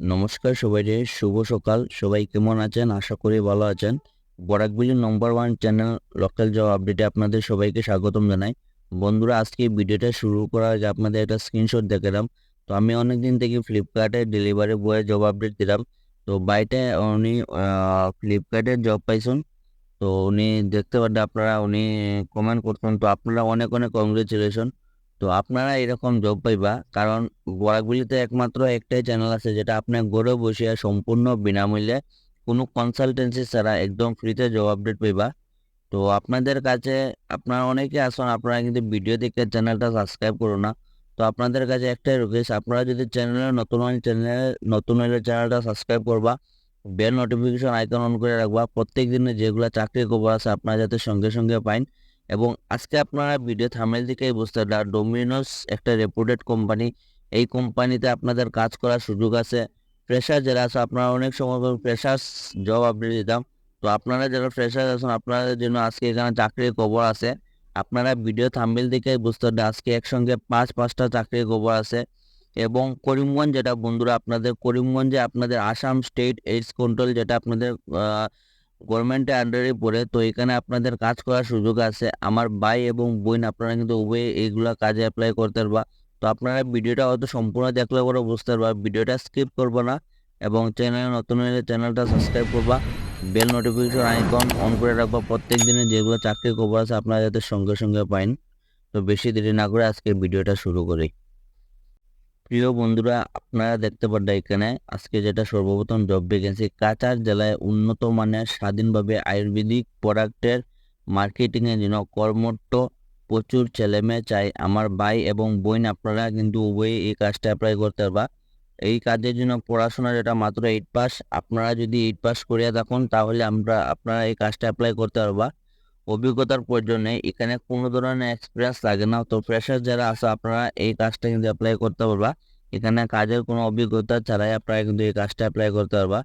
নমস্কার সবাইকে শুভ সকাল। সবাই কেমন আছেন? আশা করি ভালো আছেন। Barak Valley number one channel local job আপডেটে আপনাদের সবাইকে স্বাগতম জানাই। বন্ধুরা, আজকে ভিডিওটা শুরু করার আগে আপনাদের একটা স্ক্রিনশট দেখালাম তো আমি অনেক দিন থেকে ফ্লিপকার্টে ডেলিভারি বয়ে জব আপডেট দিলাম। তো বাইটে উনি ফ্লিপকার্টে জব পাইছেন। তো উনি দেখতে পারেন আপনারা, উনি কমেন্ট করতেন তো আপনারা অনেক অনেক কংগ্রেচুলেশন তো আপনারা এরকম জব পাইবা। কারণ বরাকবিলিতে একমাত্র একটাই চ্যানেল আছে, যেটা আপনার ঘরে বসে সম্পূর্ণ বিনামূল্যে কোনো কনসালটেন্সি ছাড়া একদম ফ্রিতে জব আপডেট পাইবা। তো আপনাদের কাছে, আপনারা অনেকে আসুন আপনারা কিন্তু ভিডিও দেখে চ্যানেলটা সাবস্ক্রাইব করো না। তো আপনাদের কাছে একটাই রিকোয়েস্ট আপনারা যদি চ্যানেলে নতুন হয় চ্যানেলে নতুন হলে চ্যানেলটা সাবস্ক্রাইব করবা। বেল নোটিফিকেশন আইকন অন করে রাখবা। প্রত্যেক দিনে যেগুলো চাকরি খবর আছে, আপনারা যাতে সঙ্গে সঙ্গে পাইন। এবং আজকে আপনারা ভিডিও থামেল দিকেই বুঝতে পারবেন ডোমিনোস একটা রেপুটেড কোম্পানি এই কোম্পানিতে আপনাদের কাজ করার সুযোগ আছে। ফ্রেশার যারা আছে, আপনারা অনেক সময় ফ্রেশার্স জব আপডেট দিতাম। তো আপনারা যারা ফ্রেশার আছেন, আপনাদের জন্য আজকে এখানে চাকরির খবর আছে। আপনারা ভিডিও থাম্বেল দেখে বুঝতে পারবেন আজকে একসঙ্গে পাঁচ, পাঁচটা চাকরির খবর আছে। এবং করিমগঞ্জ যেটা বন্ধুরা, আপনাদের করিমগঞ্জে আপনাদের আসাম স্টেট এইডস কন্ট্রোল যেটা আপনাদের গভর্নমেন্টের আন্ডারে পড়ে, তো এখানে আপনাদের কাজ করার সুযোগ আছে। আমার ভাই এবং বোন, আপনারা কিন্তু উভয়ে এইগুলা কাজে অ্যাপ্লাই করতে পারবা। তো আপনারা ভিডিওটা হয়তো সম্পূর্ণ দেখলে পরে বুঝতে পারবা। ভিডিওটা স্কিপ করব না এবং চ্যানেলে নতুন হলে চ্যানেলটা সাবস্ক্রাইব করবা। বেল নোটিফিকেশন আইকন অন করে রাখবা। প্রত্যেক দিনে যেগুলো চাকরি খবর আছে আপনারা যাতে সঙ্গে সঙ্গে পাইন। তো বেশি দেরি না করে আজকে ভিডিওটা শুরু করি। প্রিয় বন্ধুরা, আপনারা দেখতে পারেন এখানে আজকে যেটা সর্বপ্রথম জব ভ্যাকেন্সি কাচার জেলায় উন্নত মানের স্বাধীনভাবে আয়ুর্বেদিক প্রোডাক্টের মার্কেটিংয়ের জন্য কর্মঠ প্রচুর ছেলেমেয়ে চাই। আমার ভাই এবং বোন, আপনারা কিন্তু উভয়ই এই কাজটা অ্যাপ্লাই করতে পারবা। এই কাজের জন্য পড়াশোনা যেটা মাত্র এইট পাস আপনারা যদি এইট পাস করিয়া থাকুন, তাহলে আমরা, আপনারা এই কাজটা অ্যাপ্লাই করতে পারবা। অভিজ্ঞতার প্রয়োজন নেই এখানে কোনো ধরনের এক্সপিরিয়েন্স লাগে না। তো ফ্রেশার যারা আছে, আপনারা এই কাজটা কিন্তু অ্যাপ্লাই করতে পারবা। এখানে কাজের কোনো অভিজ্ঞতা ছাড়াই আপনারা কিন্তু এই কাজটা অ্যাপ্লাই করতে পারবা।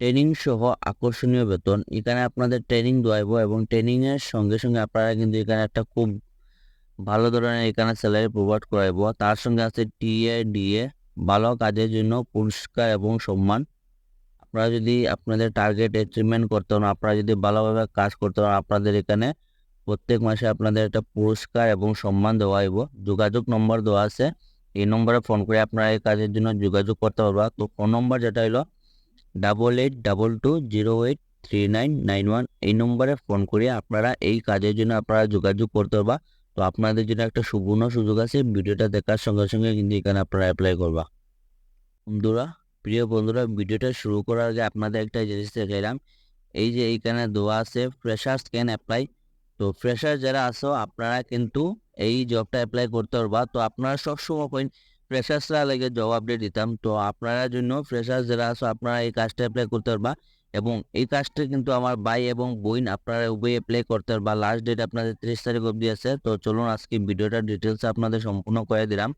ট্রেনিং সহ আকর্ষণীয় বেতন। এখানে আপনাদের ট্রেনিং দেওয়াইব এবং ট্রেনিংয়ের সঙ্গে সঙ্গে আপনারা কিন্তু এখানে একটা খুব ভালো ধরনের এখানে স্যালারি প্রোভাইড করাইব। তার সঙ্গে আছে টিএ ডিএ ভালো কাজের জন্য পুরস্কার এবং সম্মান। আপনারা যদি আপনাদের টার্গেট অ্যাচিভমেন্ট করতে হন আপনারা যদি ভালোভাবে কাজ করতে হন আপনাদের এখানে প্রত্যেক মাসে আপনাদের একটা পুরস্কার এবং সম্মান দেওয়া হইব। যোগাযোগ নম্বর দেওয়া আছে। এই নম্বরে ফোন করে আপনারা এই কাজের জন্য যোগাযোগ করতে পারবা। তো ফোন নম্বর যেটা হলো double eight double two zero eight three nine nine one এই নম্বরে ফোন করে আপনারা এই কাজের জন্য আপনারা যোগাযোগ করতে পারবা। তো আপনাদের জন্য একটা সুবর্ণ সুযোগ আছে। ভিডিওটা দেখার সঙ্গে সঙ্গে কিন্তু এখানে আপনারা অ্যাপ্লাই করবা। বন্ধুরা প্রিয় বন্ধুরা, ভিডিওটা শুরু করার আগে আপনাদের একটা জিনিস দেখাইলাম। এই যে এইখানে দেওয়া আছে ফ্রেশার্স ক্যান অ্যাপ্লাই তো ফ্রেশার যারা আসো আপনারা কিন্তু এই জবটা অ্যাপ্লাই করতে পারবা। তো আপনারা সবসময় কইন ফ্রেশার্সরা লাগে জব আপডেট দিতাম। তো আপনারা জন্য ফ্রেশার্স যারা আসো আপনারা এই কাজটা অ্যাপ্লাই করতে পারবা। এবং এই কাজটা কিন্তু আমার ভাই এবং বোন আপনারা উভয় অ্যাপ্লাই করতে পারবা। লাস্ট ডেট আপনাদের তিরিশ তারিখ অবধি আছে। তো চলুন আজকে ভিডিওটা ডিটেলস আপনাদের সম্পূর্ণ করে দিলাম।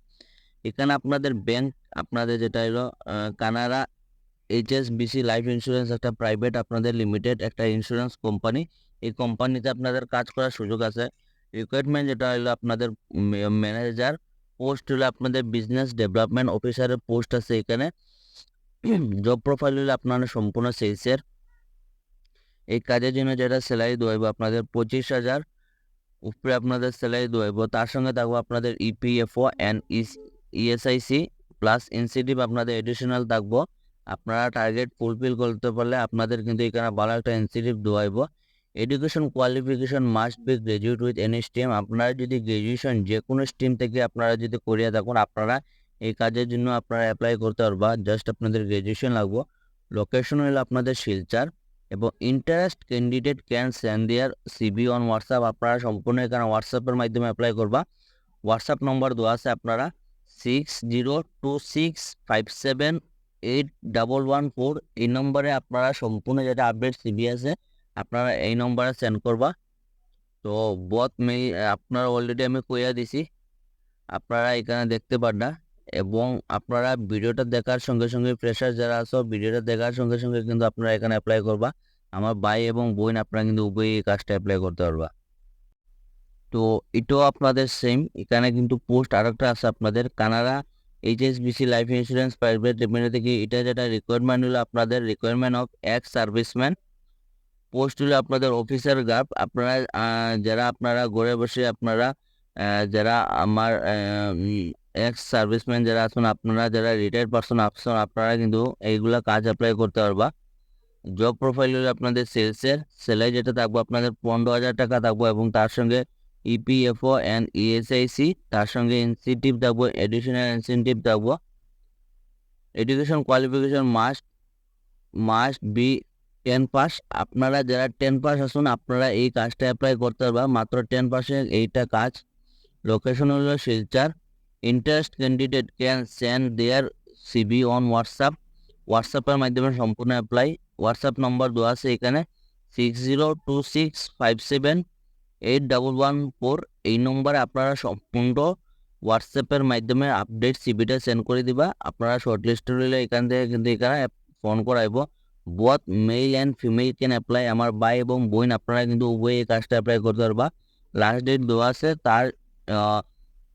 এখানে আপনাদের ব্যাংক আপনাদের যেটা হলো Canada H S HSBC life insurance একটা প্রাইভেট আপনাদের লিমিটেড একটা ইন্স্যুরেন্স কোম্পানি এই কোম্পানিতে আপনাদের কাজ করার সুযোগ আছে। রিকোয়ারমেন্ট যেটা হলো আপনাদের ম্যানেজার পোস্ট হলো আপনাদের বিজনেস ডেভেলপমেন্ট অফিসারের পোস্ট আছে এখানে। জব প্রোফাইল হলো আপনাদের সম্পূর্ণ সেলসের এই কাজের জন্য যেটা স্যালারি দেওয়াইব আপনাদের পঁচিশ হাজার। উপরে আপনাদের স্যালারি দেওয়াইব তার সঙ্গে থাকব আপনাদের EPFO and ESIC plus incentive আপনাদের এডিশনাল থাকব। আপনারা টার্গেট ফুলফিল করতে পারলে আপনাদের কিন্তু এখানে ভালো একটা incentive দেওয়াইব education qualification must be graduate with any stream আপনারা যদি গ্রাজুয়েশন যে কোনো স্ট্রিম থেকে আপনারা যদি করিয়া থাকুন, আপনারা এই কাজের জন্য আপনারা অ্যাপ্লাই করতে পারবা। জাস্ট আপনাদের গ্রাজুয়েশন লাগবো। লোকেশন হলো আপনাদের শিলচার এবং interest candidate can send their CV on WhatsApp আপনারা সম্পূর্ণ এখানে হোয়াটসঅ্যাপের মাধ্যমে অ্যাপ্লাই করবা। হোয়াটসঅ্যাপ নম্বর দেওয়া আছে আপনারা। Six zero two six five seven eight double one four এই নম্বরে আপনারা সম্পূর্ণ যেটা আপডেট সিবি আছে, আপনারা এই নম্বরে সেন্ড করবা। তো বত মেই আপনারা অলরেডি আমি কইয়া দিছি, আপনারা এখানে দেখতে পারনা এবং আপনারা ভিডিওটা দেখার সঙ্গে সঙ্গে ফ্রেশার যারা আছো, ভিডিওটা দেখার সঙ্গে সঙ্গে কিন্তু আপনারা এখানে অ্যাপ্লাই করবা। আমার ভাই এবং বোন, আপনারা কিন্তু উভয়ই এই কাজটা অ্যাপ্লাই করতে পারবা। তো এটাও আপনাদের সেম এখানে কিন্তু পোস্ট আরেকটা আছে আপনাদের, Canada HSBC life insurance private limited থেকে এটা যেটা রিকোয়ারমেন্ট হলো আপনাদের requirement of ex serviceman post হলো আপনাদের অফিসার গার্ড আপনারা যারা আপনারা ঘরে বসে আপনারা যারা আমার এক্স সার্ভিসম্যান যারা আছেন, আপনারা যারা রিটায়ার্ড পার্সন আছেন, আপনারা কিন্তু এইগুলা কাজ অ্যাপ্লাই করতে পারবা। জব প্রোফাইল হলো আপনাদের সেলসের স্যালারি যেটা থাকব আপনাদের পনেরো হাজার টাকা থাকব এবং তার সঙ্গে ইপিএফও অ্যান্ড ইএসআইসি তার সঙ্গে ইনসেন্টিভ থাকব এডিশনাল ইনসেন্টিভ থাকব education qualification must must be ten pass আপনারা যারা টেন পাস আসুন আপনারা এই কাজটা অ্যাপ্লাই করতে পারবা। মাত্র টেন পাসে এইটা কাজ। লোকেশন হলো Silchar. Interest candidate can send their CV on WhatsApp হোয়াটসঅ্যাপের মাধ্যমে সম্পূর্ণ অ্যাপ্লাই হোয়াটসঅ্যাপ নম্বর দেওয়া আছে এখানে। Six zero two six five seven eight double one four এই নম্বরে আপনারা সম্পূর্ণ হোয়াটসঅ্যাপের মাধ্যমে আপডেট সিবিটা সেন্ড করে দিবা। আপনারা শর্টলিস্ট হলে এখান থেকে কিন্তু এখানে phone করাইব। Both male and female can apply আমার ভাই এবং বোন, আপনারা কিন্তু উভয় এই কাজটা অ্যাপ্লাই করতে পারবা। লাস্ট ডেট দেওয়া আছে, তার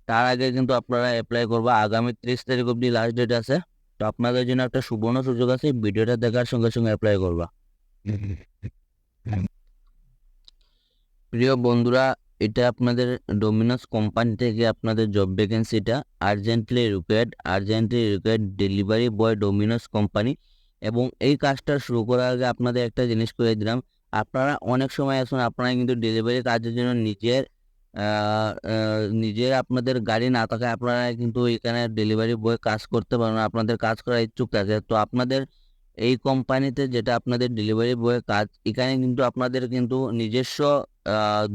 তার আগে কিন্তু আপনারা অ্যাপ্লাই করবা। আগামী ত্রিশ তারিখ অবধি লাস্ট ডেট আছে। তো আপনাদের জন্য একটা সুবর্ণ সুযোগ আছে ভিডিওটা দেখার সঙ্গে সঙ্গে অ্যাপ্লাই করবা। প্রিয় বন্ধুরা, এটা আপনাদের ডোমিনোস কোম্পানি থেকে আপনাদের job ভ্যাকেন্সিটা urgently required urgently required delivery boy Domino's company এবং এই কাজটা শুরু করার আগে আপনাদের একটা জিনিস করে দিলাম। আপনারা অনেক সময় আসুন, আপনারা কিন্তু ডেলিভারি কাজের জন্য নিজের নিজের আপনাদের গাড়ি না থাকায় আপনারা কিন্তু এখানে ডেলিভারি বয় কাজ করতে পারেন আপনাদের কাজ করার ইচ্ছুক থাকে। তো আপনাদের এই কোম্পানিতে যেটা আপনাদের ডেলিভারি বয়ের কাজ, এখানে কিন্তু আপনাদের কিন্তু নিজস্ব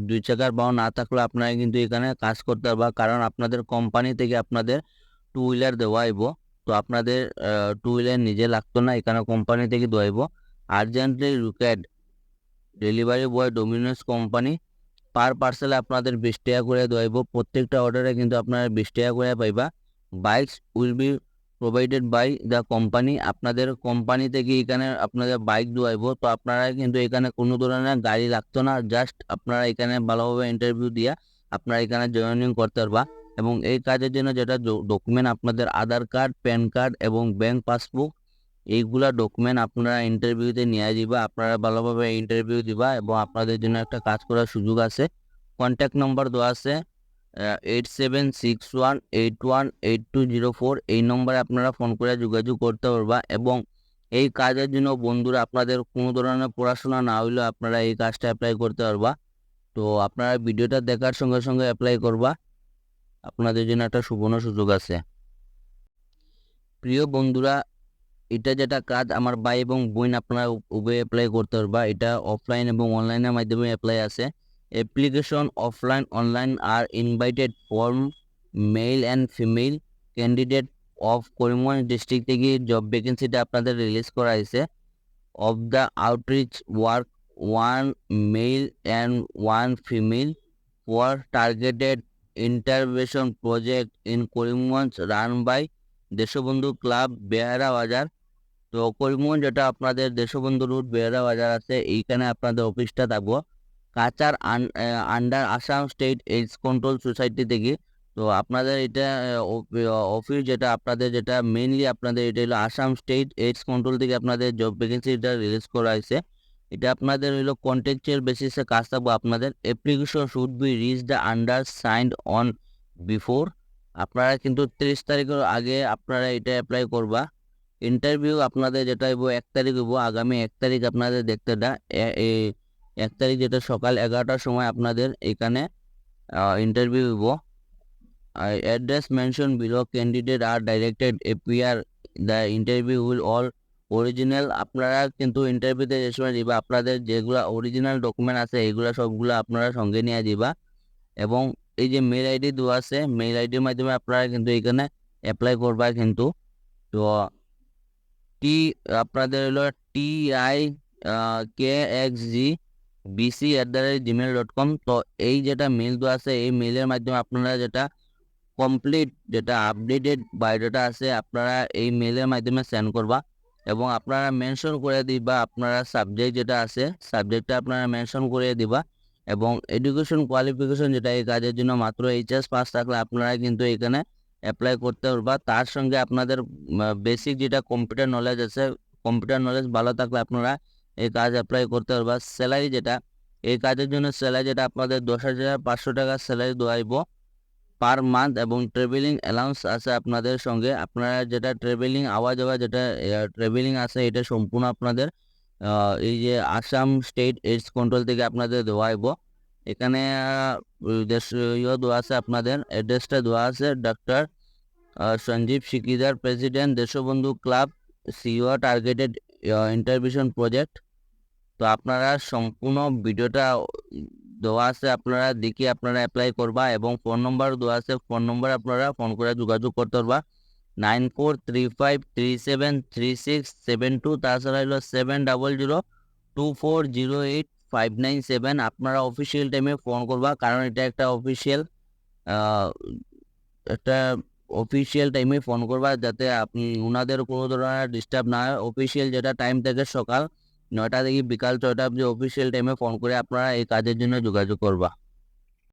দুই চাকার বাহন না থাকলে আপনারা কিন্তু এখানে কাজ করতে পারবা। কারণ আপনাদের কোম্পানি থেকে আপনাদের টু হুইলার দেওয়া হইব। তো আপনাদের টু হুইলার নিজে লাগতো না, এখানে কোম্পানি থেকে দেওয়াইব urgently required delivery boy Domino's company per পার্সেলে আপনাদের বিশ টাকা করে দেওয়াইব প্রত্যেকটা অর্ডারে কিন্তু আপনারা বিশ টাকা করে পাইবা। Bikes will be provided by the company আপনাদের কোম্পানি থেকে এখানে আপনাদের বাইক দেওয়াইব তো আপনারা কিন্তু এখানে কোনো ধরনের গাড়ি লাগতো না। জাস্ট আপনারা এখানে ভালোভাবে ইন্টারভিউ দিয়া আপনারা এখানে জয়েনিং করতে পারবা। এবং এই কাজের জন্য যেটা ডকুমেন্ট আপনাদের আধার কার্ড প্যান কার্ড এবং ব্যাংক পাসবুক এইগুলা ডকুমেন্ট আপনারা ইন্টারভিউতে নিয়ে দিবা আপনারা ভালোভাবে ইন্টারভিউ দিবা এবং আপনাদের জন্য একটা কাজ করার সুযোগ আছে। কন্ট্যাক্ট নম্বর দেওয়া আছে। Eight seven six one eight one eight two zero four এই নম্বরে আপনারা ফোন করে যোগাযোগ করতে পারবা এবং এই কাজের জন্য বন্ধুরা আপনাদের কোনো ধরনের পড়াশোনা না হইলেও আপনারা এই কাজটা অ্যাপ্লাই করতে পারবা। তো আপনারা ভিডিওটা দেখার সঙ্গে সঙ্গে অ্যাপ্লাই করবা। আপনাদের জন্য একটা সুবর্ণ সুযোগ আছে। প্রিয় বন্ধুরা, এটা যেটা কাজ আমার ভাই এবং বোন আপনারা উভয়ে অ্যাপ্লাই করতে পারবা। এটা অফলাইন এবং অনলাইনের মাধ্যমে অ্যাপ্লাই আছে। Application offline online are invited form male and female candidate of Karimganj district থেকে জব ভ্যাকেন্সিটা আপনাদের রিলিজ করা হয়েছে। Of the outreach work one male and one female for targeted intervention project in Karimganj run by Deshbandhu club Behara Bazar তো করিমগঞ্জ যেটা আপনাদের Deshbandhu root বেহারা বাজার আছে, এইখানে আপনাদের অফিসটা থাকব। Cachar under Assam state AIDS control society থেকে। তো আপনাদের এটা অফিস যেটা আপনাদের যেটা মেইনলি আপনাদের এটা হলো আসাম স্টেট এইডস কন্ট্রোল থেকে আপনাদের জব ভ্যাকেন্সি এটা রিলিজ করা হয়েছে। এটা আপনাদের হলো কন্ট্রাকচুয়াল বেসিসে কাজ থাকব। আপনাদের application should be reach the undersigned on before আপনারা কিন্তু তিরিশ তারিখের আগে আপনারা এটা অ্যাপ্লাই করবা। ইন্টারভিউ আপনাদের যেটা হইব, এক তারিখ হইব। আগামী এক তারিখ আপনাদের দেখতে দা এক তারিখ যেটা সকাল এগারোটার সময় আপনাদের এখানে ইন্টারভিউ হইব address mention below candidate are directed appear the interview will all original আপনারা কিন্তু ইন্টারভিউতে যে সময় দিবা, আপনাদের যেগুলো অরিজিনাল ডকুমেন্ট আছে এইগুলো সবগুলো আপনারা সঙ্গে নিয়ে দিবা। এবং এই যে মেল আইডি দেওয়া আছে মেল আইডির মাধ্যমে আপনারা কিন্তু এখানে অ্যাপ্লাই করবা কিন্তু। তো টি আপনাদের হলো T I K X G BC at the rate Gmail dot com তো এই যেটা মেল দেওয়া আছে, এই মেলের মাধ্যমে আপনারা যেটা কমপ্লিট যেটা আপডেটেড বায়োডাটা আছে, আপনারা এই মেলের মাধ্যমে সেন্ড করবা এবং আপনারা মেনশন করে দিবা আপনারা সাবজেক্ট যেটা আছে সাবজেক্টটা আপনারা মেনশন করে দিবা এবং এডুকেশন কোয়ালিফিকেশন যেটা এই কাজের জন্য মাত্র এইচএস পাস থাকলে আপনারা কিন্তু এখানে অ্যাপ্লাই করতে পারবা। তার সঙ্গে আপনাদের বেসিক যেটা কম্পিউটার নলেজ আছে কম্পিউটার নলেজ ভালো থাকলে আপনারা এই কাজ অ্যাপ্লাই করতে পারবা। স্যালারি যেটা, এই কাজের জন্য স্যালারি যেটা আপনাদের দশ হাজার পাঁচশো টাকা স্যালারি দেওয়াইব পার মান্থ এবং ট্রাভেলিং অ্যালাউন্স আছে আপনাদের সঙ্গে। আপনারা যেটা ট্রাভেলিং আওয়া যাওয়া যেটা ট্রাভেলিং আছে এটা সম্পূর্ণ আপনাদের এই যে আসাম স্টেট এইডস কন্ট্রোল থেকে আপনাদের দেওয়া হইব এখানে ইয়ে দেওয়া আছে আপনাদের অ্যাড্রেসটা দেওয়া আছে doctor Sanjib Sikdar president Deshbandhu club CO targeted intervention project তো আপনারা সম্পূর্ণ ভিডিওটা দেওয়া আছে, আপনারা দেখে আপনারা অ্যাপ্লাই করবা এবং ফোন নম্বর দেওয়া আছে ফোন নম্বর আপনারা ফোন করে যোগাযোগ করতে পারবা। Nine four three five three seven three six seven two, তাছাড়া হলো seven double zero two four zero eight five nine seven আপনারা অফিসিয়াল টাইমে ফোন করবা, কারণ এটা একটা অফিসিয়াল একটা অফিসিয়াল টাইমে ফোন করবা, যাতে আপনি ওনাদের কোনো ধরনের ডিস্টার্ব না হয়। অফিসিয়াল যেটা টাইম থেকে সকাল নয়টা থেকে বিকাল ছয়টা অবধি অফিসিয়াল টাইমে ফোন করে আপনারা এই কাজের জন্য যোগাযোগ করবা।